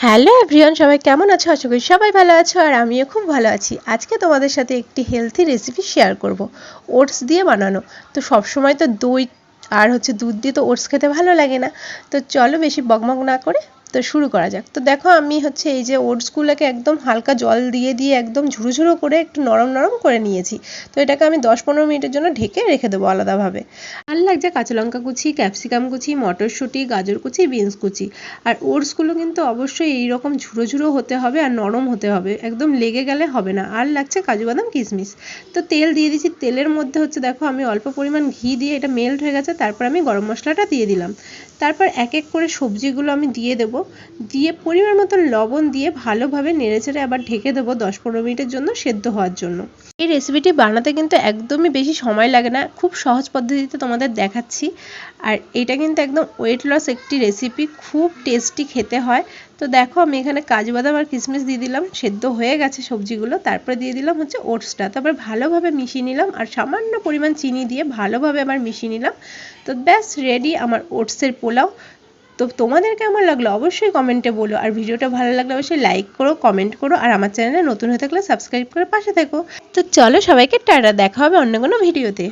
Hello everyone, সবাই কেমন আছো? আশা করি সবাই ভালো আছো আর আমিও খুব ভালো আছি। আজকে তোমাদের সাথে একটি হেলথি রেসিপি শেয়ার করব ওটস দিয়ে বানানো। তো সবসময় তো দই আর হচ্ছে দুধ দিয়ে তো ওটস খেতে ভালো লাগে না। তো চলো বেশি বকমক না করে তো শুরু করা যাক। তো দেখো আমি হচ্ছে এই যে ওটসগুলোকে একদম হালকা জল দিয়ে দিয়ে একদম ঝুরো ঝুরো করে একটু নরম নরম করে নিয়েছি। তো এটাকে আমি দশ পনেরো মিনিটের জন্য ঢেকে রেখে দেবো আলাদাভাবে। আর লাগছে কাঁচা লঙ্কা কুচি ক্যাপসিকাম কুচি, মটরশুঁটি, গাজর কুচি বিনস কুচি। আর ওটসগুলো কিন্তু অবশ্যই এই রকম ঝুরো ঝুরো হতে হবে আর নরম হতে হবে। একদম লেগে গেলে হবে না। আর লাগছে কাজু বাদাম কিশমিশ। তো তেল দিয়ে দিয়েছি। তেলের মধ্যে হচ্ছে দেখো আমি অল্প পরিমাণ ঘি দিয়ে এটা মেল্ট হয়ে গেছে। তারপর আমি গরম মশলাটা দিয়ে দিলাম। তারপর এক এক করে সবজিগুলো আমি দিয়ে দেবো। দিয়ে পরিমাণ মতো লবণ দিয়ে ভালোভাবে নেড়েচেড়ে আবার ঢেকে দেবো দশ পনেরো মিনিটের জন্য সেদ্ধ হওয়ার জন্য। এই রেসিপিটি বানাতে কিন্তু একদমই বেশি সময় লাগে না, খুব সহজ পদ্ধতিতে তোমাদের দেখাচ্ছি। আর এটা কিন্তু একদম ওয়েট লস একটি রেসিপি খুব টেস্টি খেতে হয়। তো দেখো আমি এখানে কাজু বাদাম আর কিশমিশ দিয়ে দিলাম, সেদ্ধ হয়ে গেছে সবজিগুলো। তারপরে দিয়ে দিলাম হচ্ছে ওটসটা তারপর ভালোভাবে মিশিয়ে নিলাম আর সামান্য পরিমাণ চিনি দিয়ে ভালোভাবে আবার মিশিয়ে নিলাম। তো ব্যাস রেডি আমার ওটসের পোলাও। তো তোমাদের কেমন লাগল? অবশ্যই কমেন্টে বলো। আর ভিডিওটা ভালো লাগলে অবশ্যই লাইক করো কমেন্ট করো, আর আমার চ্যানেলে নতুন হয়ে থাকলে সাবস্ক্রাইব করে পাশে থেকো। তো চলো সবাইকে টাটা, দেখা হবে অন্য কোনো ভিডিওতে